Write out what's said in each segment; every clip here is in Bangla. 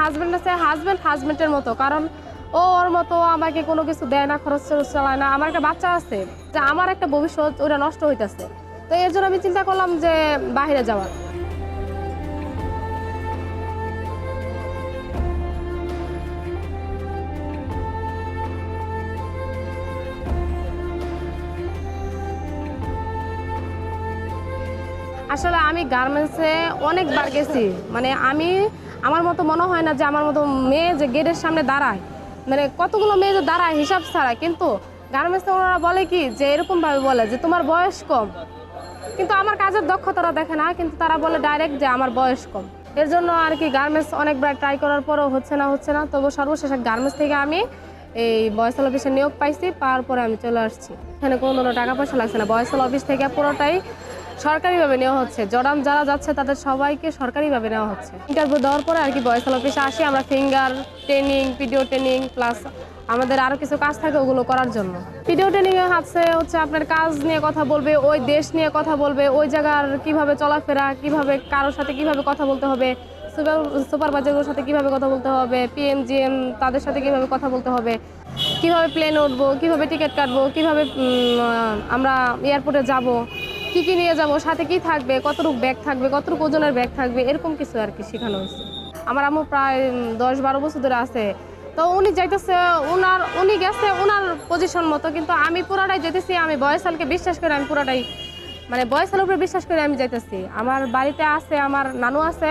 হাজব্যান্ড আছে হাজব্যান্ড হাজব্যান্ডের মতো। কারণ ও ওর মতো আমাকে কোনো কিছু দেয় না, খরচ চালায় না। আমার একটা বাচ্চা আছে যে আমার একটা ভবিষ্যৎ, ওটা নষ্ট হইতেছে। তো এর জন্য আমি চিন্তা করলাম যে বাইরে যাওয়ার। আসলে আমি গার্মেন্টসে অনেকবার গেছি। মানে আমি আমার মতো মনে হয় না যে আমার মতো মেয়ে যে গেটের সামনে দাঁড়ায়। মানে কতগুলো মেয়ে যে দাঁড়ায় হিসাব ছাড়া, কিন্তু গার্মেন্টসে ওনারা বলে কি যে এরকমভাবে বলে যে তোমার বয়স কম। কিন্তু আমার কাজের দক্ষতাটা দেখে না, কিন্তু তারা বলে ডাইরেক্ট যে আমার বয়স কম। এর জন্য আর কি গার্মেন্টস অনেকবার ট্রাই করার পরও হচ্ছে না হচ্ছে না। তবু সর্বশেষ গার্মেন্টস থেকে আমি এই বয়সাল অফিসে নিয়োগ পাইছি, পাওয়ার পরে আমি চলে আসছি। এখানে কোনো টাকা পয়সা লাগছে না। বয়সাল অফিস থেকে পুরোটাই সরকারিভাবে নেওয়া হচ্ছে। জড়ান যারা যাচ্ছে, তাদের সবাইকে সরকারিভাবে নেওয়া হচ্ছে। ইন্টারভিউ দেওয়ার পরে আর কি বয়সাল অফিসে আসি আমরা finger training video training plus আমাদের আরও কিছু কাজ থাকে ওগুলো করার জন্য। ভিডিও ট্রেনিং এ হাতছে হচ্ছে আপনার কাজ নিয়ে কথা বলবে, ওই দেশ নিয়ে কথা বলবে, ওই জায়গার কীভাবে চলাফেরা, কীভাবে কারোর সাথে কীভাবে কথা বলতে হবে সুপারভাইজারগুলোর সাথে কীভাবে কথা বলতে হবে পিএমজিএম তাদের সাথে কীভাবে কথা বলতে হবে, কীভাবে প্লেন উঠবো, কীভাবে টিকিট কাটবো, কীভাবে আমরা এয়ারপোর্টে যাব কি কি নিয়ে যাব, সাথে কি থাকবে, কতটুকু ব্যাগ থাকবে, কতটুকু ওজনের ব্যাগ থাকবে, এরকম কিছু আর কি শেখানো হয়েছে। আমার আম্মু প্রায় দশ বারো বছর ধরে আছে। তো উনি যাইতেছে ওনার উনি গেছে ওনার পজিশন মতো, কিন্তু আমি পুরোটাই যেতেছি আমি বয়সালকে বিশ্বাস করে আমি পুরোটাই মানে বয়সের উপরে বিশ্বাস করে আমি যাইতেছি। আমার বাড়িতে আছে, আমার নানু আছে,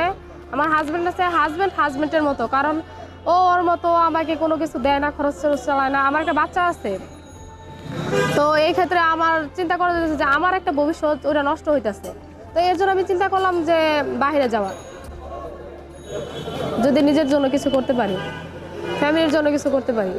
আমার হাজব্যান্ড আছে হাজব্যান্ড হাজব্যান্ডের মতো, কারণ ও ওর মতো আমাকে কোনো কিছু দেয় না, খরচ চালায় না। আমার একটা বাচ্চা আছে তো এই ক্ষেত্রে আমার চিন্তা করা যাচ্ছে যে আমার একটা ভবিষ্যৎ ওটা নষ্ট হইতেছে। তো এর জন্য আমি চিন্তা করলাম যে বাহিরে যাওয়ার। যদি নিজের জন্য কিছু করতে পারি, ফ্যামিলির জন্য কিছু করতে পারি।